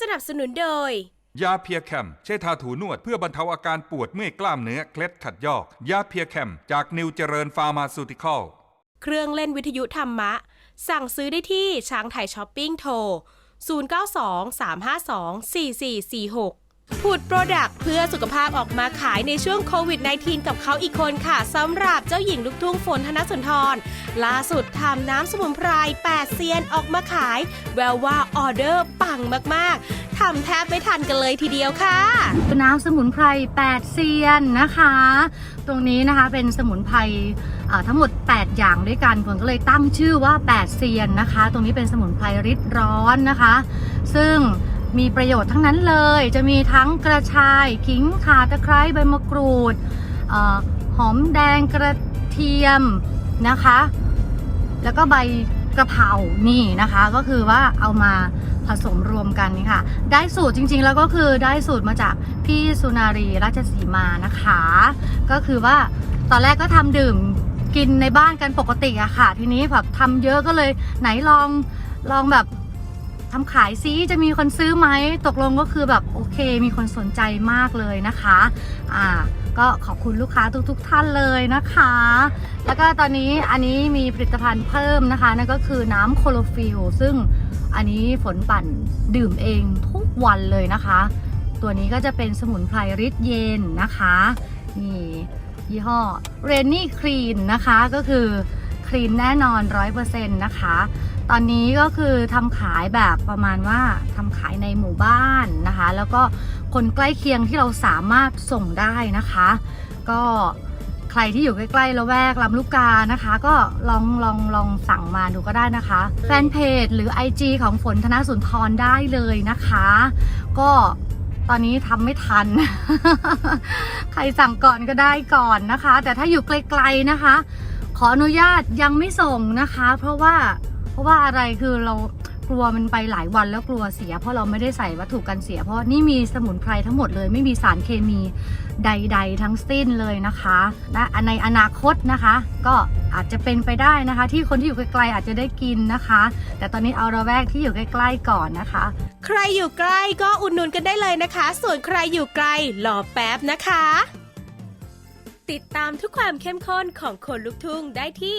สนับสนุนโดย ยาเพียแคม ใช้ทาถูนวดเพื่อบรรเทาอาการปวดเมื่อยกล้ามเนื้อ เคล็ดขัดยอก ยาเพียแคม จากนิวเจริญฟาร์มาซูติคอล เครื่องเล่นวิทยุธรรมะ สั่งซื้อได้ที่ช้างไทยช้อปปิ้งโทร 0923524446 ผุดโปรดักต์เพื่อสุขภาพออกมาขายในช่วงโควิด -19 กับเขาอีกคนค่ะสำหรับเจ้าหญิงลูกทุ่งฝนธนสุนทร ล่าสุดทำน้ำสมุนไพร8เซียนออกมาขาย แววว่าออเดอร์ปังมากๆทำแทบไม่ทันกันเลยทีเดียวค่ะ น้ำสมุนไพร8เซียนนะคะ ตรงนี้นะคะเป็นสมุนไพรทั้งหมด 8 อย่างด้วยกันผลก็เลยตั้งชื่อว่า 8 เซียนนะคะ ตรงนี้เป็นสมุนไพรริดร้อนนะคะ ซึ่ง มีประโยชน์ทั้งนั้นเลย จะมีทั้งกระชายขิงข่าตะไคร้ใบมะกรูดอหอมแดงกระเทียมนะคะ แล้วก็ใบกระเพรานี่นะคะ ก็คือว่าเอามาผสมรวมกันนี่ค่ะ ได้สูตรจริงๆ แล้วก็คือได้สูตรมาจากพี่สุนารีราชสีมานะคะ ก็คือว่าตอนแรกก็ทำดื่มกินในบ้านกันปกติอะค่ะ ทีนี้แบบทำเยอะก็เลยไหนลองลองแบบ ทำขายซิจะมีคนซื้อไหมตกลงก็คือแบบโอเค มีคนสนใจมากเลยนะคะอ่าก็ขอบคุณลูกค้าทุกๆทท่านเลยนะคะ แล้วก็ตอนนี้อันนี้มีผลิตภัณฑ์เพิ่มนะคะนั่นก็คือน้ำโคโลฟิลซึ่งอันนี้ฝนปั่นดื่มเองทุกวันเลยนะคะ ตัวนี้ก็จะเป็นสมุนไพรริดเย็นนะคะนี่ยี่ห้อเรนนี่คลีนนะคะก็คือคลีนแน่นอน 100%นะคะ ตอนนี้ก็คือทำขายแบบประมาณว่าทำขายในหมู่บ้านนะคะ แล้วก็คนใกล้เคียงที่เราสามารถส่งได้นะคะ ก็ใครที่อยู่ใกล้ๆละแวกลำลูกกานะคะ ก็ลองลองลองสั่งมาดูก็ได้นะคะ แฟนเพจหรือ IG ของฝนธนสุนทรได้เลยนะคะ ก็ตอนนี้ทำไม่ทัน ใครสั่งก่อนก็ได้ก่อนนะคะ แต่ถ้าอยู่ไกลๆนะคะ ขออนุญาตยังไม่ส่งนะคะ เพราะว่า เพราะว่าอะไรคือเรากลัวมันไปหลายวันแล้วกลัวเสีย เพราะเราไม่ได้ใส่วัตถุกันเสีย เพราะนี่มีสมุนไพรทั้งหมดเลย ไม่มีสารเคมีใด ๆ ทั้งสิ้นเลยนะคะและในอนาคตนะคะ ก็อาจจะเป็นไปได้นะคะ ที่คนที่อยู่ไกลๆอาจจะได้กินนะคะ แต่ตอนนี้เอาระแวกที่อยู่ใกล้ๆก่อนนะคะ ใครอยู่ใกล้ก็อุดหนุนกันได้เลยนะคะ ส่วนใครอยู่ไกลรอแป๊บนะคะ ติดตามทุกความเข้มข้นของคนลุกทุ่งได้ที่